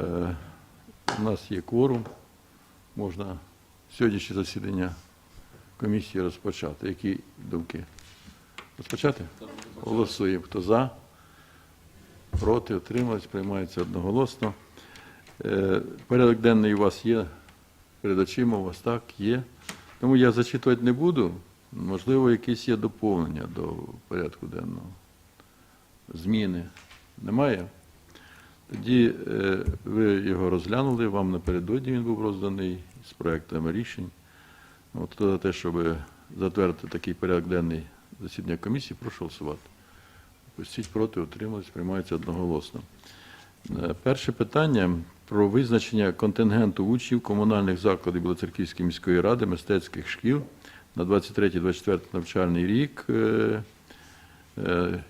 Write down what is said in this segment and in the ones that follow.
Е, У нас є кворум, можна сьогоднішнє засідання комісії розпочати. Які думки? Розпочати? Голосуємо. Хто за? Проти, утримались, приймається одноголосно. Е, Порядок денний у вас є перед очима, у вас так є. Тому я зачитувати не буду. Можливо, якісь є доповнення до порядку денного. Зміни немає? Тоді е, ви його розглянули, вам напередодні він був розданий з проектами рішень. От за те, щоб затвердити такий порядок денний засідання комісії, прошу голосувати. Пустіть проти, утримались, приймається одноголосно. Е, Перше питання про визначення контингенту учнів комунальних закладів Білоцерківської міської ради, мистецьких шкіл на 23-24 навчальний рік. Е,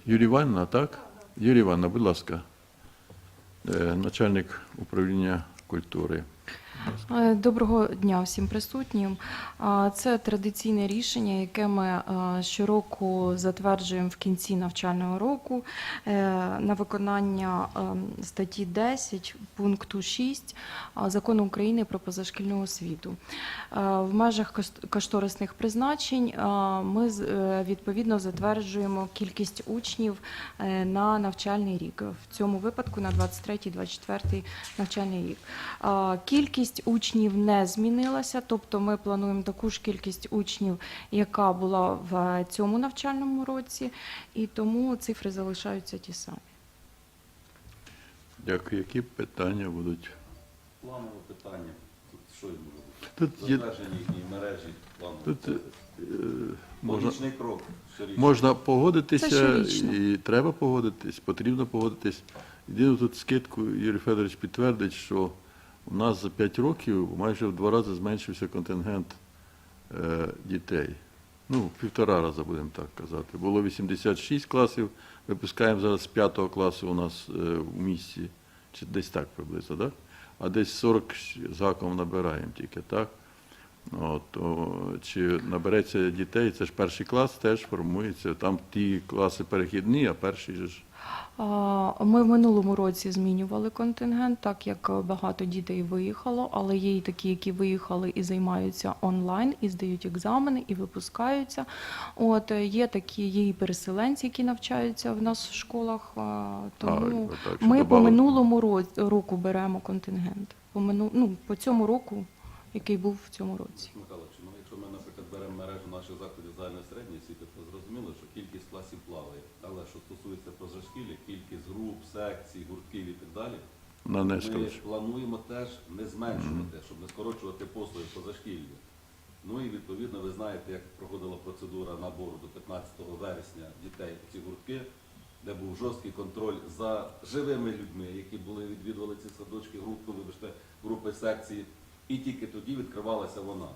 Юрій Івановна, так? Юрій Івановна, будь ласка, начальник управління культури. Е, Доброго дня всім присутнім. Це традиційне рішення, яке ми е, щороку затверджуємо в кінці навчального року е, на виконання статті 10 пункту 6 Закону України про позашкільну освіту. В межах кошторисних призначень ми відповідно затверджуємо кількість учнів на навчальний рік. В цьому випадку на 23-24 навчальний рік. А, Кількість учнів не змінилася, тобто ми плануємо таку ж кількість учнів, яка була в цьому навчальному році, і тому цифри залишаються ті самі. Дякую. Які питання будуть? Планове питання. Тут що я можу? Тут є мережі плану. тут, е, можна, Логічний крок. щорічно. можна погодитися щорічно. і треба погодитись, потрібно погодитись. Єдине тут скидку Юрій Федорович підтвердить, що у нас за 5 років майже в два рази зменшився контингент е, дітей. Ну, півтора рази, будемо так казати. Було 86 класів, випускаємо зараз з 5 класу у нас е, в місті, чи десь так приблизно, так? А десь 40 з гаком набираємо тільки, так? От, о, чи набереться дітей, це ж перший клас теж формується. Там ті класи перехідні, а перший же ж. Ми в минулому році змінювали контингент, так як багато дітей виїхало, але є і такі, які виїхали і займаються онлайн, і здають екзамени, і випускаються. От е, є такі, є і переселенці, які навчаються в нас в школах. Тому А, отак, що ми по минулому ро- року беремо контингент. По мину, ну, по цьому року, який був в цьому році. Михайлович, ну якщо ми, наприклад, беремо мережу наших закладів загальної середньої освіти, то зрозуміло, що кількість класів плаває. Але що стосується позашкілля, кількість груп, секцій, гуртків і так далі, На ми Нешкович. плануємо теж не зменшувати, щоб не скорочувати послуги позашкілля. Ну і відповідно ви знаєте, як проходила процедура набору до 15 вересня дітей у ці гуртки, де був жорсткий контроль за живими людьми, які були відвідували ці садочки, групи, вибачте, групи секції, і тільки тоді відкривалася вона.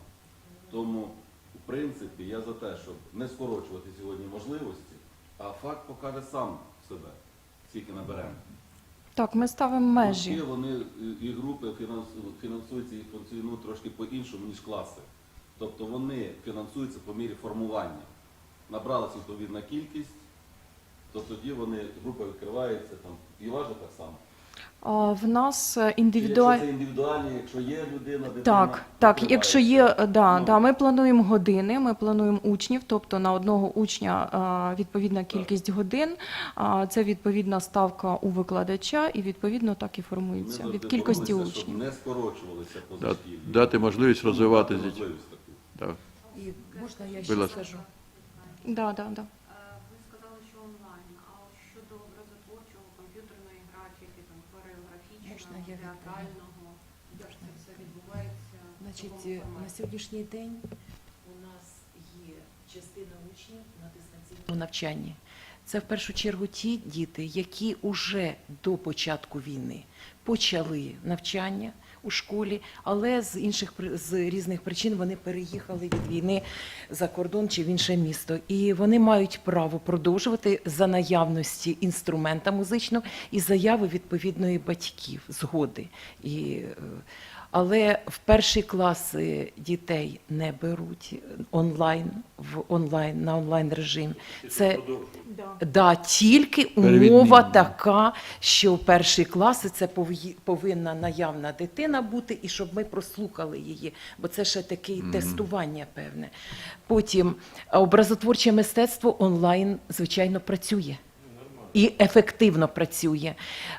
Тому, в принципі, я за те, щоб не скорочувати сьогодні можливості, а факт покаже сам себе, скільки наберемо. Так, ми ставимо межі. Гуртки, вони і- групи фінансуються і функціонують трошки по-іншому, ніж класи. Тобто вони фінансуються по мірі формування. Набралася відповідна кількість, то тоді вони, група відкривається там, і важко так само. В нас Чи Якщо індивідуальні. це індивідуальні, якщо є людина, дитина, Так, так. Якщо є, да, Ну. да, ми плануємо години, ми плануємо учнів, тобто на одного учня відповідна кількість годин. Це відповідна ставка у викладача, і відповідно так і формується завжди від кількості боролися, щоб не скорочувалися Да- позашкілля. Дати можливість розвивати дітей. можливість таку. Так. І можна я ще скажу? Да, да, да. Е, Ви сказали, що онлайн, а от щодо образотворчого, комп'ютерної графіки, там хореографічного, Можна я театрального, як це все відбувається? Значить, е, на сьогоднішній день у нас є частина учнів на дистанційному навчанні. Це в першу чергу ті діти, які уже до початку війни почали навчання. У школі, але з інших з різних причин вони переїхали від війни за кордон чи в інше місто. І вони мають право продовжувати за наявності інструмента музичного і заяви відповідної батьків, згоди. І, е, але в перші класи дітей не беруть онлайн в онлайн на онлайн режим. Це да, тільки умова така, що в перші класи це повї- повинна наявна дитина бути, і щоб ми прослухали її, бо це ще таке тестування певне. Потім образотворче мистецтво онлайн, звичайно, працює. І ефективно працює.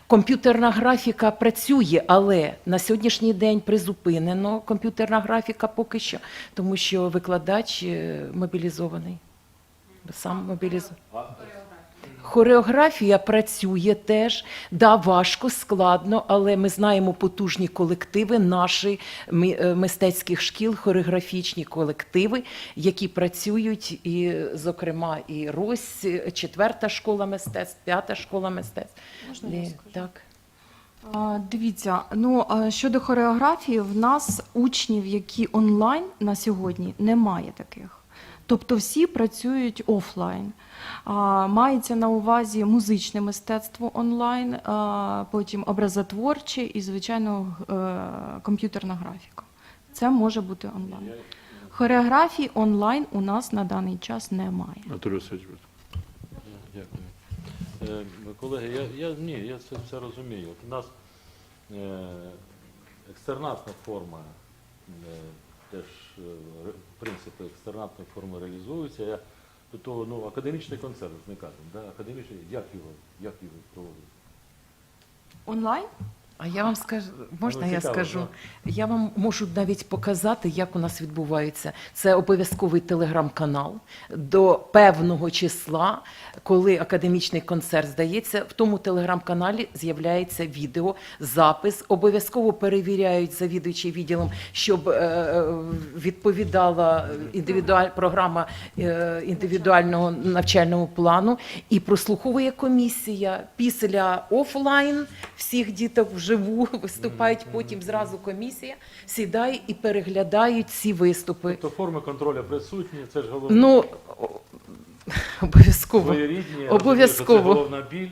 Комп'ютерна графіка працює, але на сьогоднішній день призупинено комп'ютерна графіка поки що, тому що викладач е, мобілізований. Сам мобілізований. Хореографія працює теж. Да, важко, складно, але ми знаємо потужні колективи, наші е, мистецьких шкіл, хореографічні колективи, які працюють, і, зокрема, і Рось, е, четверта школа мистецтв, п'ята школа мистецтв. Можна І- Так. Дивіться, ну щодо хореографії, в нас учнів, які онлайн на сьогодні, немає таких. Тобто всі працюють офлайн. Мається на увазі музичне мистецтво онлайн, потім образотворче і, звичайно, е, комп'ютерна графіка. Це може бути онлайн. Хореографії онлайн у нас на даний час немає. Дякую. Е, Колеги, я, я, ні, я це все розумію. У нас е, екстернатна форма, е, теж е, принципи екстернатної форми реалізуються. Я до того, ну, академічний концерт, не кажемо, да? академічний, як його, як його проводити? Онлайн? А я вам скажу, можна Ну, я цікаво, скажу? Я вам можу навіть показати, як у нас відбувається. Це обов'язковий телеграм-канал до певного числа, коли академічний концерт здається. В тому телеграм-каналі з'являється відео, запис. Обов'язково перевіряють завідуючий відділом, щоб е, відповідала індивідуаль програма е, індивідуального навчального плану. І прослуховує комісія після офлайн всіх діток вживу виступають. Потім зразу комісія сідає і переглядають ці виступи. Тобто форми контролю присутні, це ж головне. Ну обов'язково. Своєрідні, обов'язково. розумію, Це головна біль.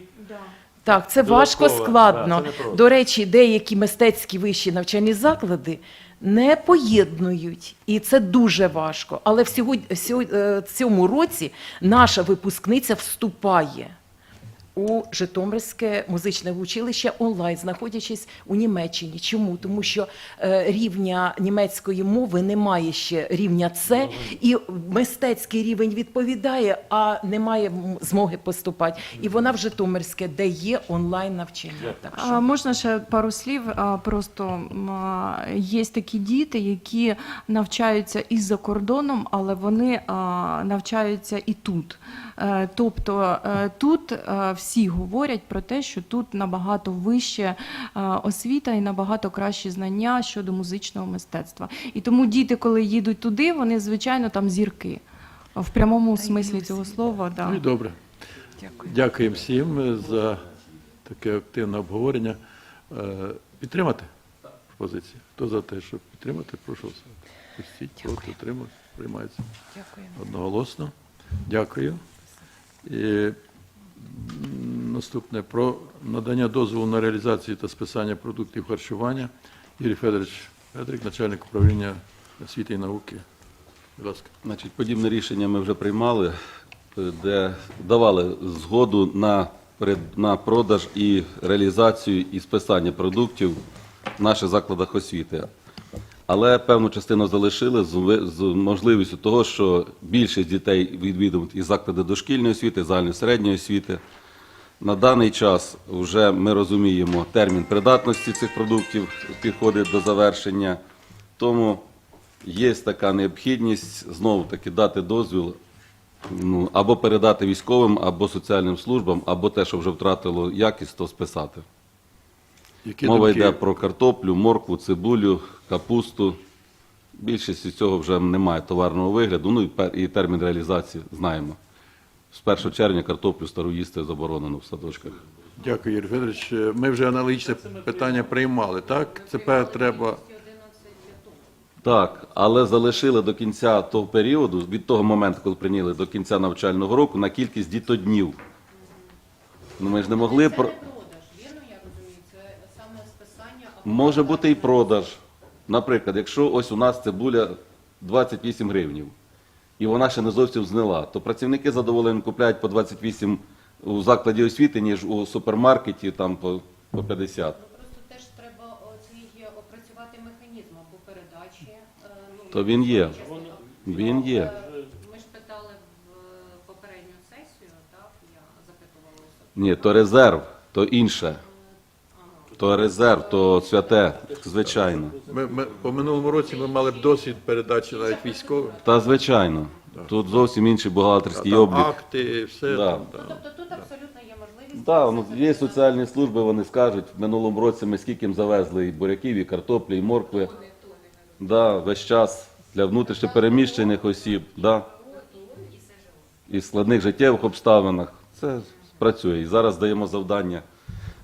Так, це важко, складно. да, це. До речі, деякі мистецькі вищі навчальні заклади не поєднують, і це дуже важко. Але в сьогодні, в цьому році наша випускниця вступає у Житомирське музичне училище онлайн, знаходячись у Німеччині. Чому? Тому що е, рівня німецької мови немає ще рівня С, і мистецький рівень відповідає, а немає змоги поступати. І вона в Житомирське, де є онлайн навчання. Так А, що можна ще пару слів? А, Просто а, є такі діти, які навчаються і за кордоном, але вони а, навчаються і тут. Е, Тобто е, тут е, всі говорять про те, що тут набагато вище освіта і набагато кращі знання щодо музичного мистецтва. І тому діти, коли їдуть туди, вони звичайно там зірки. В прямому смислі цього слова, да. Ну і добре. Дякую. Дякуємо всім за таке активне обговорення. Підтримати пропозиції? Хто за те, щоб підтримати, прошу. Пустіть, проти, утримують, приймається Дякую. одноголосно. Дякую. І наступне про надання дозволу на реалізацію та списання продуктів харчування. Юрій Федорович Федрик, начальник управління освіти і науки. Будь ласка. Значить, подібне рішення ми вже приймали, де давали згоду на, на продаж і реалізацію і списання продуктів в наших закладах освіти. Але певну частину залишили з, можливістю того, що більшість дітей відвідують і заклади дошкільної освіти, і загальної середньої освіти. На даний час вже ми розуміємо термін придатності цих продуктів підходить до завершення. Тому є така необхідність знову таки дати дозвіл ну, або передати військовим, або соціальним службам, або те, що вже втратило якість, то списати. Які Мова думки? йде про картоплю, моркву, цибулю, капусту. Більшість із цього вже немає товарного вигляду. Ну і, пер- і термін реалізації знаємо. З 1 червня картоплю стару їсти заборонено в садочках. Дякую, Юрій Федорович. Е, Ми вже аналогічне питання приймали, так? Тепер треба. Так, але залишили до кінця того періоду, від того моменту, коли прийняли до кінця навчального року, на кількість дітоднів. Ну ми ж не могли про. продаж, вірно я розумію? Це саме списання або Може бути і продаж. Наприклад, якщо ось у нас цибуля 28 гривнів, і вона ще не зовсім знила, то працівники задоволені купляють по 28 у закладі освіти, ніж у супермаркеті там по, по 50. Ну, просто теж треба оцей опрацювати механізм або передачі. е, ну, То він є. частина. Він є. Е, Ми ж питали в попередню сесію, так, я запитувалася. Ні, то резерв, то інше. То резерв, то святе, звичайно. Ми, ми, по минулому році ми мали б досвід передачі навіть військовим. Та звичайно. Тут зовсім інший бухгалтерський там облік. акти, все Да. там. Ну, Да. тобто тут абсолютно є можливість. Так, ну, є соціальні служби, вони скажуть, в минулому році ми скільки їм завезли і буряків, і картоплі, і моркви. Да, весь час для внутрішньо переміщених осіб, да. і в складних життєвих обставинах. Це працює. І зараз даємо завдання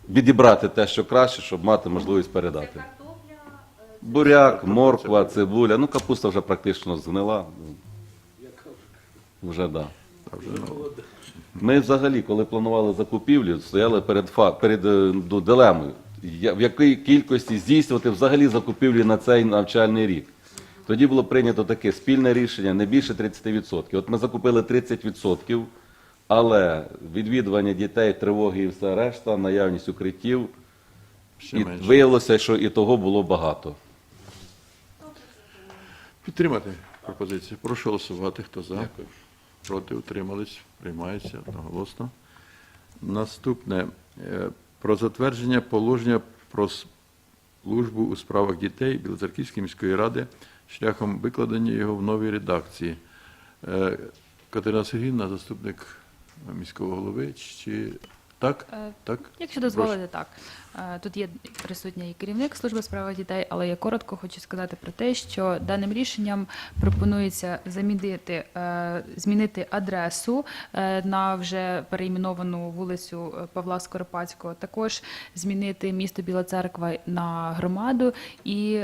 відібрати те, що краще, щоб мати можливість передати. Е, Буряк, морква, цибуля, ну капуста вже практично згнила. Вже так. Да. Ми взагалі, коли планували закупівлю, стояли перед, фа- перед е, ну, дилемою, в якій кількості здійснювати взагалі закупівлі на цей навчальний рік. Тоді було прийнято таке спільне рішення не більше 30%. От ми закупили 30%, але відвідування дітей, тривоги і все решта, наявність укриттів, Ще і менше. виявилося, що і того було багато. Підтримати пропозицію. Прошу голосувати. Хто за? Проти утримались. Приймається одноголосно. Наступне е, про затвердження положення про службу у справах дітей Білоцерківської міської ради шляхом викладення його в новій редакції. Е, Катерина Сергіївна, заступник міського голови, чи так? Е, Так? Якщо дозволите, так. Е, Тут є присутній керівник служби у справах дітей, але я коротко хочу сказати про те, що даним рішенням пропонується замінити, е, змінити адресу е, на вже переіменовану вулицю Павла Скоропадського, також змінити місто Біла Церква на громаду, і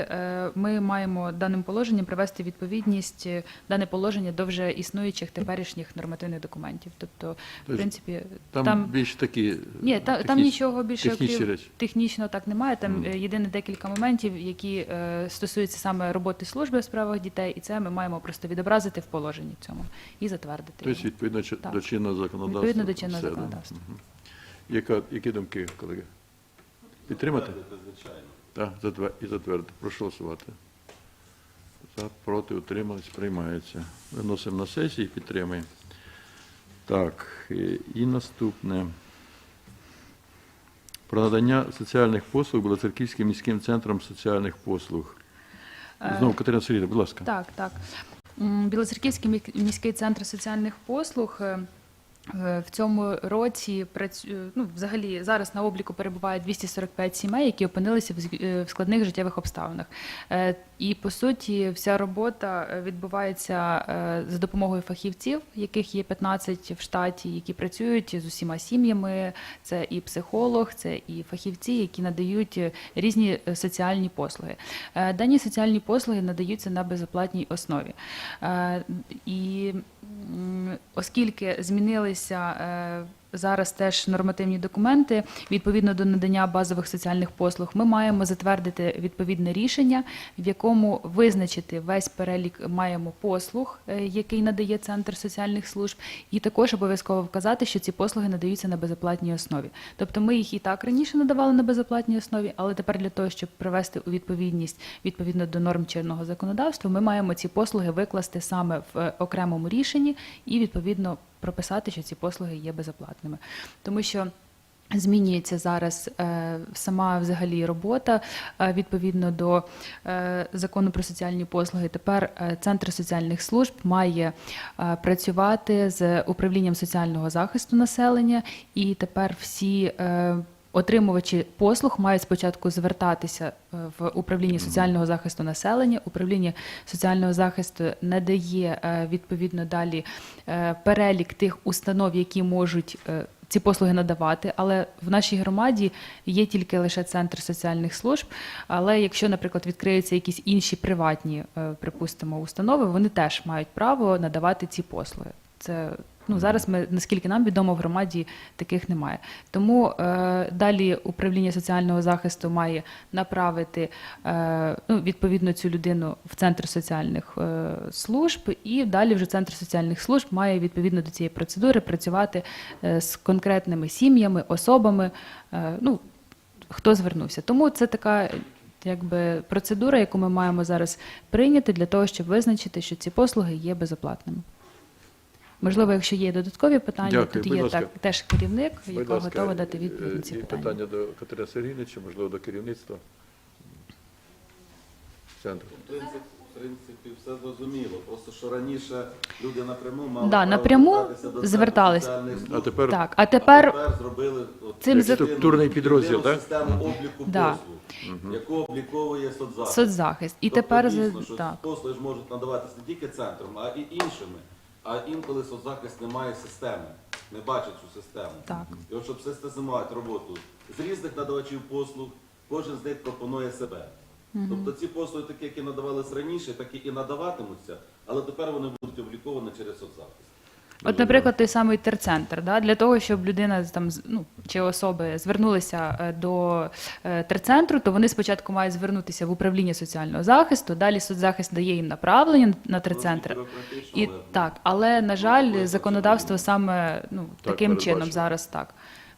ми маємо даним положенням привести відповідність дане положення до вже існуючих теперішніх нормативних документів. Тобто, в Тобто принципі, Там, більш такі ні, та, там нічого більше технічні речі. Технічно так немає. Там е, єдине декілька моментів, які е, стосуються саме роботи служби у справах дітей, і це ми маємо просто відобразити в положенні цьому і затвердити. Тобто, відповідно Так. до чинного законодавства. Відповідно до чинного Все, да? законодавства. Мгм. Яка, які думки, колеги? Підтримати? Так, і затвердити. Прошу голосувати. За, проти, утримались, приймається. Виносимо на сесію і підтримуємо. Так, і наступне. Про надання соціальних послуг Білоцерківським міським центром соціальних послуг. Е, Знову Катерина Сергійовна, будь ласка. Так, так. Білоцерківський мі- міський центр соціальних послуг. Е, В цьому році ну, взагалі зараз на обліку перебуває 245 сімей, які опинилися в е, складних життєвих обставинах. Е, І по суті, вся робота відбувається за допомогою фахівців, яких є 15 в штаті, які працюють з усіма сім'ями. Це і психолог, це і фахівці, які надають різні соціальні послуги. Дані соціальні послуги надаються на безоплатній основі. І оскільки змінилися е, зараз теж нормативні документи відповідно до надання базових соціальних послуг, ми маємо затвердити відповідне рішення, в якому визначити весь перелік маємо послуг, е, який надає центр соціальних служб, і також обов'язково вказати, що ці послуги надаються на безоплатній основі. Тобто ми їх і так раніше надавали на безоплатній основі, але тепер для того, щоб привести у відповідність відповідно до норм чинного законодавства, ми маємо ці послуги викласти саме в е, окремому рішенні і відповідно прописати, що ці послуги є безоплатними, тому що. Змінюється зараз е, сама взагалі робота е, відповідно до е, закону про соціальні послуги. Тепер центр соціальних служб має працювати з управлінням соціального захисту населення, і тепер всі. Отримувачі послуг мають спочатку звертатися е, в управління соціального захисту населення. Управління соціального захисту надає е, відповідно далі е, перелік тих установ, які можуть ці послуги надавати, але в нашій громаді є тільки лише центр соціальних служб. Але якщо, наприклад, відкриються якісь інші приватні, припустимо, установи, вони теж мають право надавати ці послуги. Це ну зараз ми наскільки нам відомо в громаді таких немає. Тому е, далі управління соціального захисту має направити е, ну, відповідно цю людину в центр соціальних е, служб, і далі вже центр соціальних служб має відповідно до цієї процедури працювати е, з конкретними сім'ями, особами. Е, ну, хто звернувся. Тому це така якби процедура, яку ми маємо зараз прийняти для того, щоб визначити, що ці послуги є безоплатними. Можливо, якщо є додаткові питання, Дякую. тут Будь є ласка. так, теж керівник, Будь який ласка, готовий дати відповідь на е, ці і питання. питання до Катерини Сергійовни, чи, можливо, до керівництва центру. В принципі, в принципі, все зрозуміло. Просто що раніше люди напряму мали Да, право напряму звертатися до центру звертались. служб. А тепер Так, а тепер зробили от Цим структурний підрозділ, так? систему обліку Да. послуг, яку обліковує соцзахист. соцзахист. І Тобто, тепер за- дійсно, що так. послуги ж можуть надаватися не тільки центром, а і іншими. А інколи соцзахист не має системи, не бачить цю систему. Так. І от щоб систематизувати роботу з різних надавачів послуг, кожен з них пропонує себе. Тобто ці послуги, такі, які надавались раніше, такі і надаватимуться, але тепер вони будуть обліковані через соцзахист. От, наприклад, той самий терцентр, да, для того, щоб людина там ну, чи особи звернулися е, до е, терцентру, то вони спочатку мають звернутися в управління соціального захисту, далі соцзахист дає їм направлення на терцентр. І але- так, але на жаль, законодавство саме ну таким чином зараз так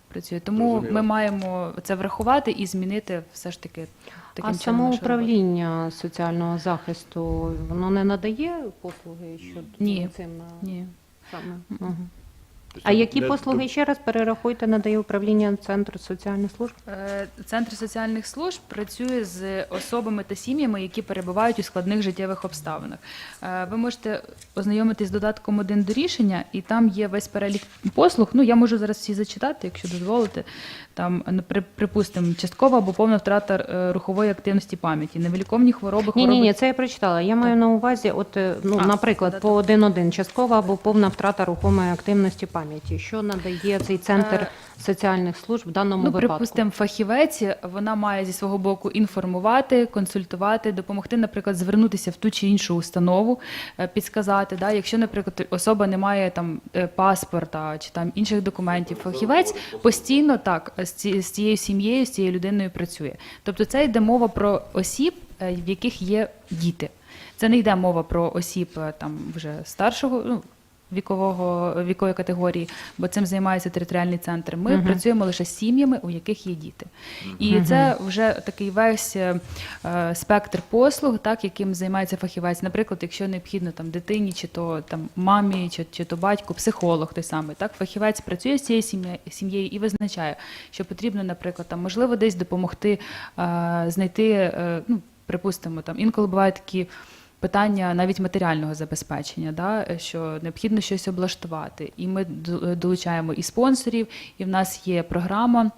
працює. Тому Зрозуміло. ми маємо це врахувати і змінити все ж таки таким А чином. само управління соціального захисту воно не надає послуги щодо Ні. цим е, Ні. Саме? Угу. А які послуги ще раз перерахуйте, надає управління центру соціальних служб? Е, Центр соціальних служб працює з особами та сім'ями, які перебувають у складних життєвих обставинах. Е, Ви можете ознайомитись з додатком один до рішення, і там є весь перелік послуг. Ну я можу зараз всі зачитати, якщо дозволите. Там, е, при- припустимо, часткова або повна втрата е, рухової активності пам'яті, невиліковні хвороби, хвороби ні, ні, це я прочитала. Я маю на увазі, от е, ну, А, наприклад, по по 1.1 часткова або повна втрата рухомої активності пам'яті. Що надає цей центр соціальних служб в даному Ну, випадку? припустимо, фахівець вона має зі свого боку інформувати, консультувати, допомогти, наприклад, звернутися в ту чи іншу установу, е, підсказати. Да? Якщо, наприклад, особа не має там е, паспорта чи там інших документів, фахівець постійно так з цією сім'єю, з цією людиною працює. Тобто, це йде мова про осіб, е, в яких є діти. Це не йде мова про осіб там вже старшого. Ну, Вікового вікової категорії, бо цим займається територіальний центр. Ми Мгм. працюємо лише з сім'ями, у яких є діти. І це вже такий весь е, спектр послуг, так яким займається фахівець. Наприклад, якщо необхідно там дитині, чи то там мамі, чи, чи то батьку, психолог той самий, так фахівець працює з цією сім'єю і визначає, що потрібно, наприклад, там можливо десь допомогти е, знайти, е, ну припустимо, там інколи бувають такі. Питання навіть матеріального забезпечення, да, що необхідно щось облаштувати. І ми долучаємо і спонсорів, і в нас є програма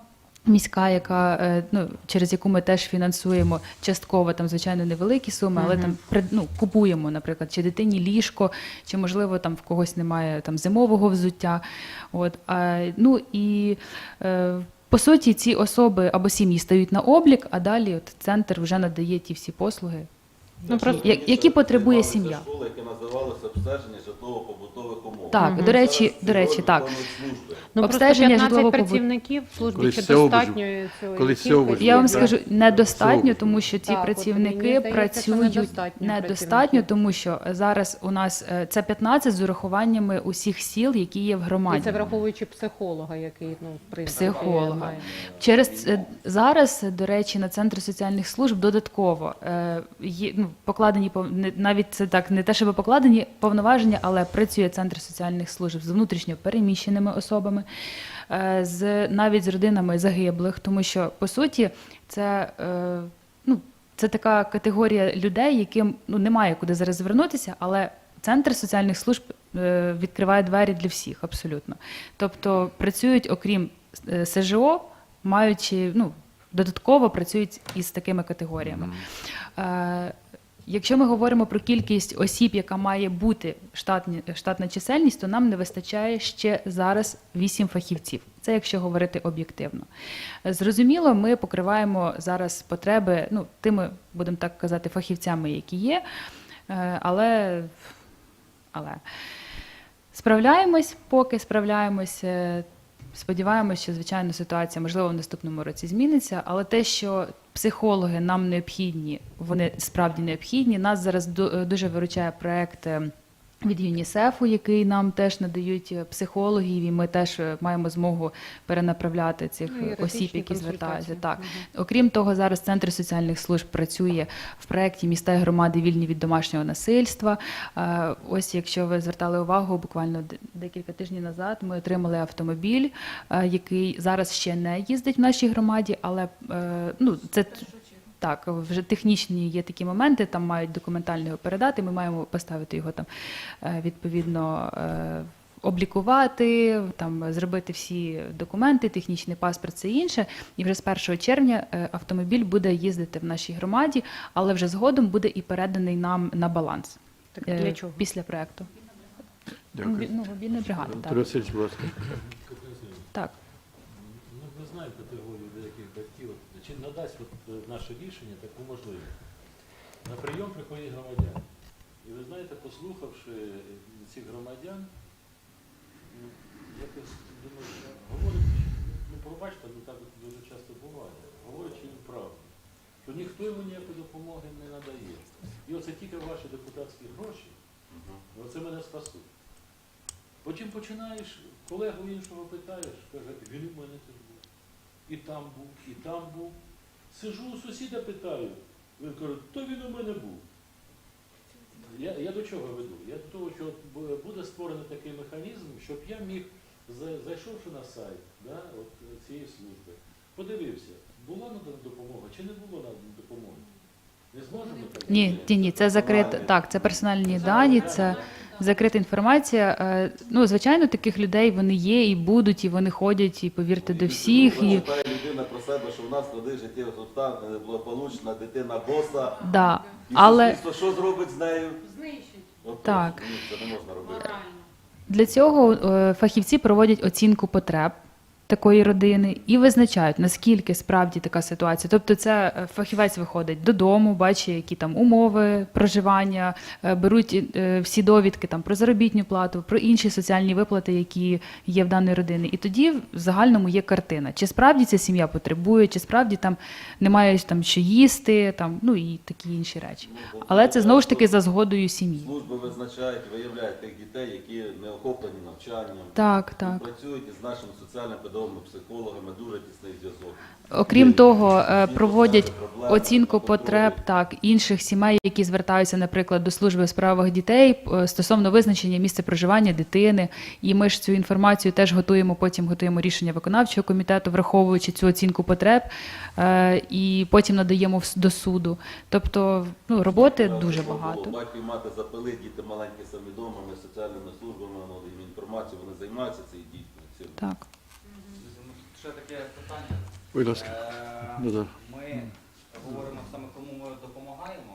міська, яка е, ну через яку ми теж фінансуємо частково там, звичайно, невеликі суми, але там при- ну, купуємо, наприклад, чи дитині ліжко, чи можливо там в когось немає там зимового взуття. От а, ну і е, по суті, ці особи або сім'ї стають на облік, а далі от центр вже надає ті всі послуги. Ну, просто- Я- які потребує сім'я. школи, які називалися обстеження житлово-побутових умов. Так, до речі, до речі, так. виконують служби. Ну, Обстеження просто 15 житлово-побут- працівників в службі Колись чи це обуджу. достатньо Колись кількості? Я вам скажу недостатньо, тому що ці Так, от працівники мені здається, що працюють недостатньо недостатньо, працівників. тому що зараз у нас е, це 15 з урахуваннями усіх сіл, які є в І громаді. це враховуючи психолога, який ну принципі Психолога. має. Через е, зараз, до речі, на центр соціальних служб додатково е, є ну, покладені пов- не- навіть це так не те, щоб покладені повноваження, але працює центр соціальних служб з внутрішньо переміщеними особами, е, з навіть з родинами загиблих, тому що по суті це. е, Ну, це така категорія людей, яким ну немає куди зараз звернутися, але центр соціальних служб е, відкриває двері для всіх абсолютно. Тобто працюють, окрім СЖО, маючи ну додатково працюють із такими категоріями. Е, Якщо ми говоримо про кількість осіб, яка має бути штатні, штатна чисельність, то нам не вистачає ще зараз 8 фахівців. Це якщо говорити об'єктивно. Зрозуміло, ми покриваємо зараз потреби ну, тими, будемо так казати, фахівцями, які є, е, але, але справляємось, поки справляємось. е, Сподіваємось, що звичайно ситуація можливо в наступному році зміниться, але те, що психологи нам необхідні, вони справді необхідні. Нас зараз ду- дуже виручає проект. Від ЮНІСЕФу, який нам теж надають е, психологів, і ми теж е, маємо змогу перенаправляти цих Ну, осіб, які звертаються. Так Мгм. окрім того, зараз центр соціальних служб працює в проєкті Міста і громади вільні від домашнього насильства. Ось, якщо ви звертали увагу, буквально декілька тижнів назад ми отримали автомобіль, який зараз ще не їздить в нашій громаді, але ну це. Так, вже технічні є такі моменти, там мають документально його передати. Ми маємо поставити його там е, відповідно. е, Облікувати, там зробити всі документи, технічний паспорт, це інше. І вже з 1 червня е, автомобіль буде їздити в нашій громаді, але вже згодом буде і переданий нам на баланс Так е, для чого? після проекту. Дякую. Ну, мобільна бригада. Так. Васильович, будь ласка. так. Ми, ми знаємо категорію чи надасть от, е, наше рішення таку можливість. На прийом приходять громадяни. І ви знаєте, послухавши цих громадян, ну, якось думаю, що говорить, ну пробачте, ну так дуже часто буває, говорячи їм правду, що ніхто йому ніякої допомоги не надає. І оце тільки ваші депутатські гроші, оце мене спасуть. Потім починаєш, колегу іншого питаєш, каже, він у мене був. І там був, і там був. Сижу у сусіда питаю. Він каже, то він у мене був. Я, я до чого веду? Я до того, що буде створений такий механізм, щоб я міг, зайшовши на сайт да, от, цієї служби, подивився, була надана допомога чи не було надана допомоги. Не зможемо так? Ні, ні, ні, це закрито. Так, це персональні дані, це закрита інформація. Е, Ну, звичайно, таких людей вони є і будуть, і вони ходять, і повірте до всіх. І людина про себе, що в нас склади життєвих обстан, е, благополучна дитина боса. да, І але суспільство що зробить з нею? Знищить От, Так. ні, Це не можна робити. Для цього е, фахівці проводять оцінку потреб такої родини і визначають, наскільки справді така ситуація. Тобто, це е, фахівець виходить додому, бачить, які там умови проживання, е, беруть е, всі довідки там про заробітну плату, про інші соціальні виплати, які є в даної родини. І тоді в загальному є картина, чи справді ця сім'я потребує, чи справді там немає там що їсти, там ну і такі інші речі. Але це знову ж таки за згодою сім'ї. Служби визначають, виявляють тих дітей, які не охоплені навчанням. Так, так. Працюють із нашими соціальними педагогами, психологами, дуже тісний зв'язок. Окрім того, е, проводять оцінку потреб так інших сімей, які звертаються, наприклад, до служби у справах дітей е, стосовно визначення місця проживання дитини. І ми ж цю інформацію теж готуємо. Потім готуємо рішення виконавчого комітету, враховуючи цю оцінку потреб, е, і потім надаємо до суду. Тобто, ну роботи дуже багато. Батько і мати запили, діти маленькі самі вдома, ми соціальними службами надаємо інформацію, вони займаються цією дітьми. Так. Ще таке питання. Будь ласка. Е, Ми говоримо саме кому ми допомагаємо,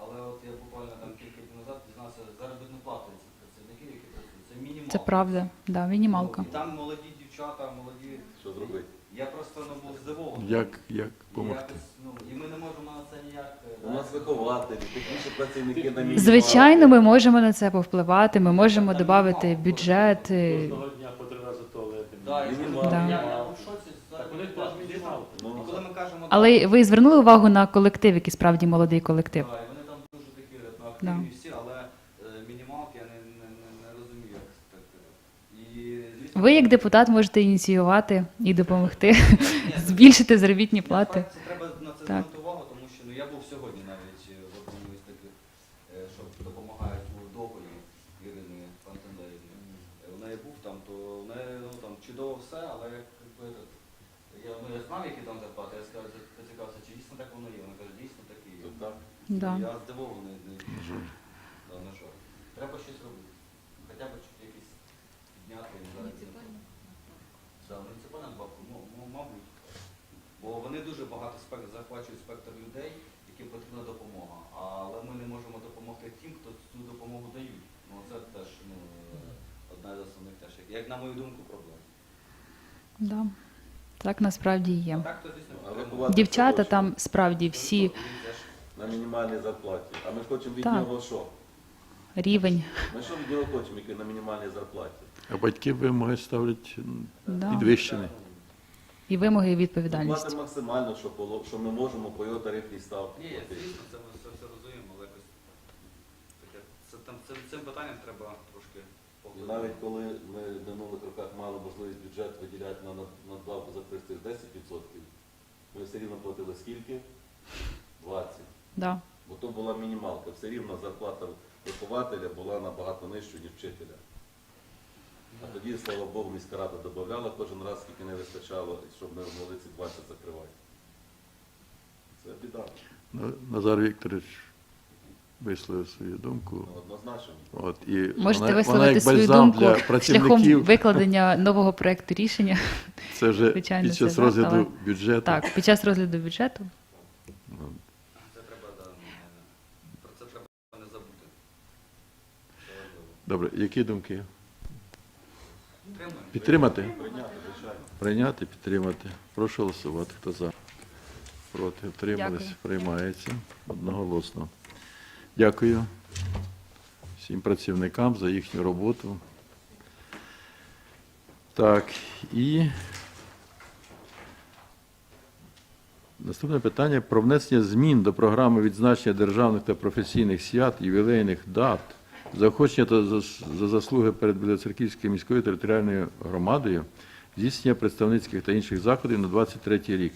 але от я буквально там кілька днів назад дізнався заробітну плату цих працівників, які працюють. Це мінімал. Це правда, да, мінімалка. І там молоді дівчата, молоді. Що зробити? Я просто ну, був здивований. Як, як І допомогти? якось, ну, і ми не можемо на це ніяк. е, У нас вихователі, технічні працівники на мінімум. Звичайно, ми можемо на це повпливати. Ми можемо додати бюджет. Кожного Але ви звернули увагу на колектив, який справді молодий колектив. Так, вони там дуже такі ну, активні всі, але е, мінімалки я не, розумію, як так. е. Ви, як депутат, можете ініціювати і допомогти збільшити заробітні плати. Це треба на це Так. звернути увагу, тому що ну, я був сьогодні навіть е, в одному із таких, е, що допомагають у Довгої Ірини Пантендарівні. Е, У неї був там, то в ну, там, чудово все, але якби, я, ну, я знав, які там зарплати, я сказав, поцікавився, чи дійсно так воно є. Вона каже, дійсно так і є. Так. Да. Я здивований, не, да, на жаль. Треба щось робити. Хоча б якісь підняти Да, муніципальна ну, ну, мабуть. Бо вони дуже багато спек- захвачують спектр людей, яким потрібна допомога. Але ми не можемо допомогти тим, хто цю допомогу дають. Ну це теж ну, одна з основних теж, як на мою думку, проблем. Да. Так насправді є. Так, то звісно, Дівчата там справді всі на мінімальній зарплаті. А ми хочемо від Так. нього що? рівень. Ми що від нього хочемо, який на мінімальній зарплаті? А батьки вимоги ставлять м, Да. підвищені. І вимоги і Платимо відповідальність. максимально, що, поло- що ми можемо по його тарифній ставці. Ні, платити. звісно, це ми все, все розуміємо, але якось таке. Це, там, цим, цим питанням треба І навіть коли ми в минулих роках мали можливість бюджет виділяти на над- надбавку за простих 10%, ми все рівно платили скільки? 20%. Да. Бо то була мінімалка. Все рівно зарплата вихователя була набагато нижчою, ніж вчителя. А тоді, слава Богу, міська рада додавала кожен раз, скільки не вистачало, щоб ми могли ці 20 закривати. Це біда. Назар Вікторович висловив свою думку. Ну, однозначно. От, і Можете вона, вона висловити як свою бальзам думку для шляхом працівників. викладення нового проекту рішення. Це вже звичайно, під час це розгляду так, бюджету. Так, під час розгляду бюджету. Це треба, да, про це треба не забути. Це важливо. Добре, які думки? Підтримуємо. Підтримати? Прийняти, звичайно. Прийняти, підтримати. Прошу голосувати. Хто за? Проти, втримались, Дякую. приймається одноголосно. Дякую всім працівникам за їхню роботу. Так, і наступне питання про внесення змін до програми відзначення державних та професійних свят, ювілейних дат, заохочення та за заслуги перед Білоцерківською міською територіальною громадою, здійснення представницьких та інших заходів на 23 рік.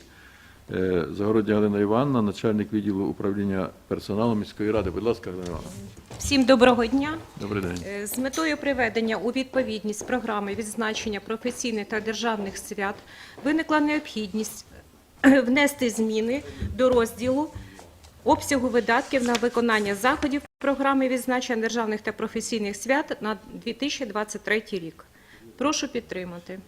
Е, Загородня Галина Івановна, начальник відділу управління персоналу міської ради. Будь ласка, Галина Івановна. Всім доброго дня. Добрий день. Е, З метою приведення у відповідність програми відзначення професійних та державних свят виникла необхідність е, внести зміни до розділу обсягу видатків на виконання заходів програми відзначення державних та професійних свят на 2023 рік. Прошу підтримати.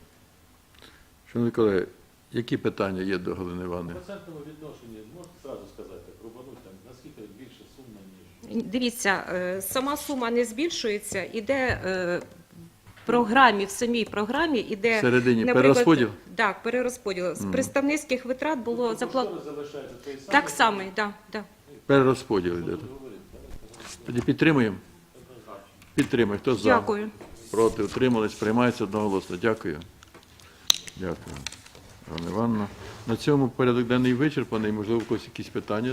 Шановні колеги, які питання є до Галини Івановни? процентному відношенні можете зразу сказати, рубануть там, наскільки більше сума, ніж. Дивіться, е, сама сума не збільшується, іде е, в програмі, в самій програмі іде Всередині перерозподіл? Так, перерозподіл. З представницьких витрат було заплатено. Той самий. Так само, так, да, Перерозподіл йде. Тоді підтримуємо? Підтримуємо. Хто за? Дякую. Проти, утримались, приймається одноголосно. Дякую. Дякую. Івановна. На цьому порядок денний вичерпаний. Можливо, у когось якісь питання